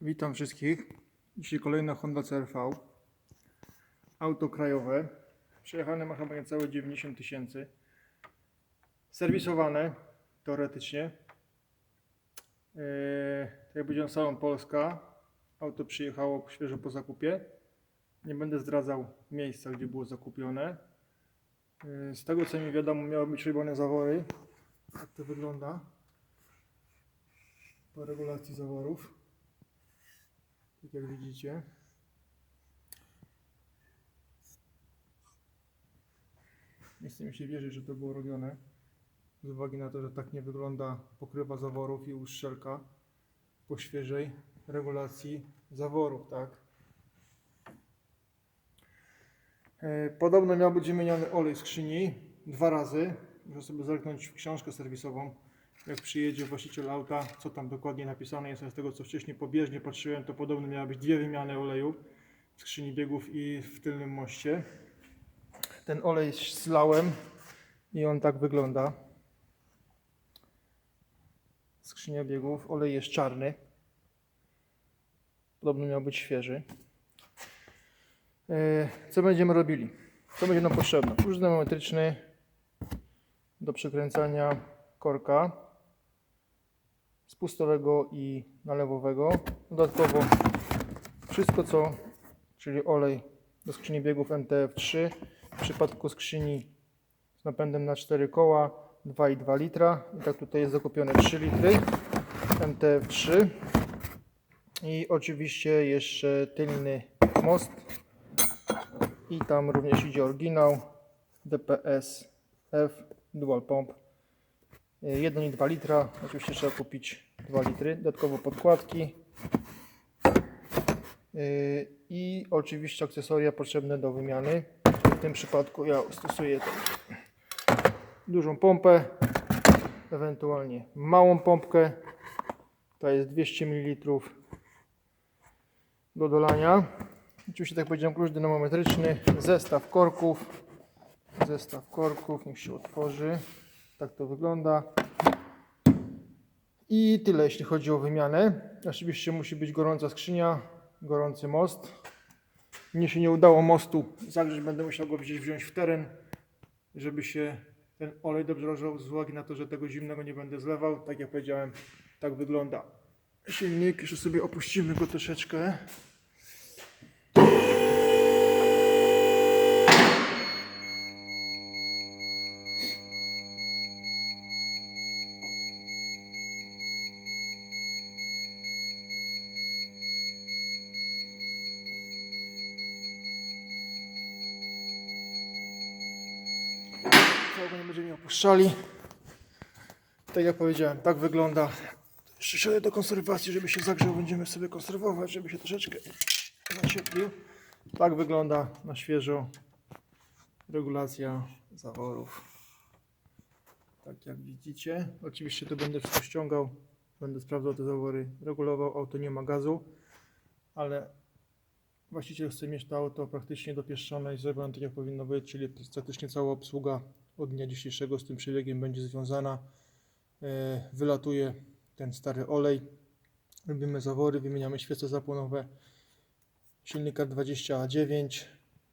Witam wszystkich. Dzisiaj kolejna Honda CRV. Auto krajowe. Przejechane ma chyba niecałe 90 tysięcy. Serwisowane teoretycznie. Yy, tak jak powiedziałem, całą Polska. Auto przyjechało świeżo po zakupie. Nie będę zdradzał miejsca, gdzie było zakupione. Yy, z tego co mi wiadomo, miały być robione zawory. Tak to wygląda. Po regulacji zaworów. Tak jak widzicie. Nie chcę mi się wierzyć, że to było robione. Z uwagi na to, że tak nie wygląda pokrywa zaworów i uszczelka po świeżej regulacji zaworów, tak? E, Podobno miał być wymieniany olej skrzyni dwa razy. Muszę sobie zerknąć w książkę serwisową, jak przyjedzie właściciel auta, co tam dokładnie napisane jest. Z tego co wcześniej pobieżnie patrzyłem, to podobno miały być dwie wymiany oleju w skrzyni biegów i w tylnym moście. Ten olej zlałem i on tak wygląda. Skrzynia biegów, olej jest czarny. Podobno miał być świeży. E, Co będziemy robili? Co będzie nam potrzebne? Róż dynamometryczny do przekręcania korka spustowego i nalewowego. Dodatkowo wszystko co, czyli olej do skrzyni biegów MTF3 w przypadku skrzyni z napędem na 4 koła 2,2 litra. I tak tutaj jest zakupione 3 litry MTF3 i oczywiście jeszcze tylny most i tam również idzie oryginał DPS F Dual Pump 1,2 litra. Oczywiście trzeba kupić 2 litry. Dodatkowo podkładki Yy, i oczywiście akcesoria potrzebne do wymiany. W tym przypadku ja stosuję dużą pompę, ewentualnie małą pompkę. To jest 200 ml do dolania. Oczywiście, tak powiedziałem, klucz dynamometryczny, zestaw korków. Zestaw korków, niech się otworzy. Tak to wygląda. I tyle, jeśli chodzi o wymianę. Oczywiście musi być gorąca skrzynia, gorący most. Mnie się nie udało mostu zagrzeć, będę musiał go gdzieś wziąć w teren, żeby się ten olej dobrze rozgrzał z uwagi na to, że tego zimnego nie będę zlewał. Tak jak powiedziałem, tak wygląda silnik. Jeszcze sobie opuścimy go troszeczkę. Nie będziemy opuszczali. Tak jak powiedziałem, tak wygląda. Jeszcze do konserwacji, żeby się zagrzał, będziemy sobie konserwować, żeby się troszeczkę zacieplił. Tak wygląda na świeżo regulacja zaworów. Tak jak widzicie. Oczywiście to będę wszystko ściągał, będę sprawdzał te zawory, regulował. Auto nie ma gazu, ale właściciel chce mieć to auto praktycznie dopieszczone i zrobione tak jak powinno być, czyli praktycznie cała obsługa od dnia dzisiejszego z tym przebiegiem będzie związana. E, Wylatuje ten stary olej, robimy zawory, wymieniamy świece zapłonowe silnik R29.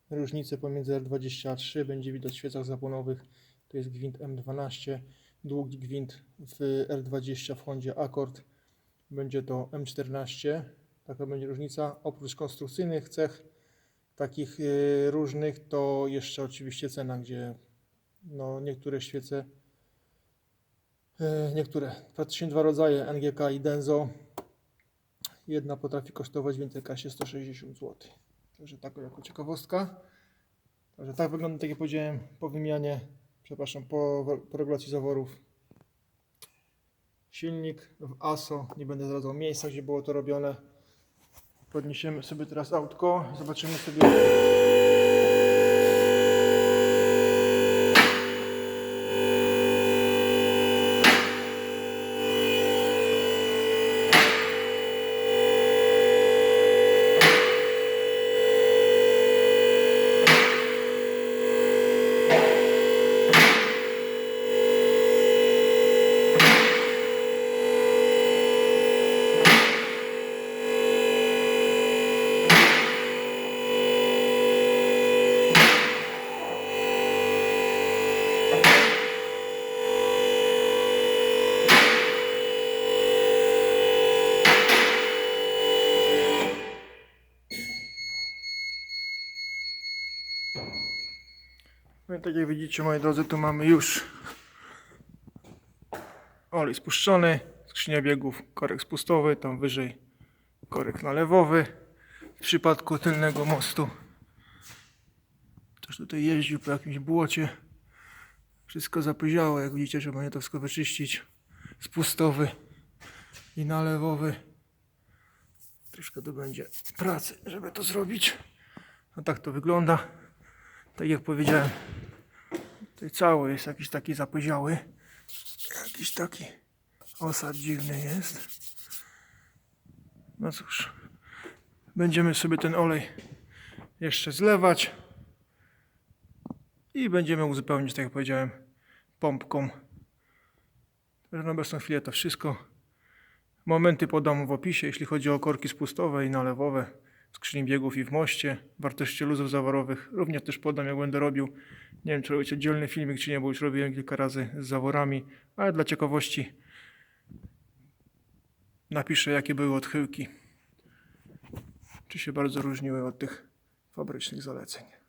Różnice pomiędzy R20 a 3 będzie widać w świecach zapłonowych. To jest gwint M12, długi gwint w R20 w Hondzie Accord. Będzie to M14. Taka będzie różnica. Oprócz konstrukcyjnych cech takich y, różnych, to jeszcze oczywiście cena, gdzie no, niektóre świece, y, niektóre, praktycznie dwa rodzaje NGK i Denso. Jedna potrafi kosztować w Intercasie 160 zł. Także tak jako ciekawostka. Także tak wygląda, tak jak powiedziałem, po wymianie, przepraszam, po, po regulacji zaworów. Silnik w ASO, nie będę zdradzał miejsca, gdzie było to robione. Podniesiemy sobie teraz autko, zobaczymy sobie. No i tak jak widzicie, moi drodzy, tu mamy już olej spuszczony, skrzynia biegów, korek spustowy, tam wyżej korek nalewowy. W przypadku tylnego mostu też tutaj jeździł po jakimś błocie. Wszystko zapyziało, jak widzicie, trzeba nie to wszystko wyczyścić. Spustowy i nalewowy. Troszkę to będzie pracy, żeby to zrobić. No tak to wygląda. Tak jak powiedziałem, tutaj cały jest jakiś taki zapyziały. Jakiś taki osad dziwny jest. No cóż, będziemy sobie ten olej jeszcze zlewać i będziemy uzupełnić, tak jak powiedziałem, pompką. Na obecną chwilę to wszystko. Momenty podam w opisie, jeśli chodzi o korki spustowe i nalewowe, skrzyni biegów i w moście, wartości luzów zaworowych. Również też podam, jak będę robił. Nie wiem, czy robić oddzielny filmik, czy nie, bo już robiłem kilka razy z zaworami, ale dla ciekawości napiszę, jakie były odchyłki. Czy się bardzo różniły od tych fabrycznych zaleceń.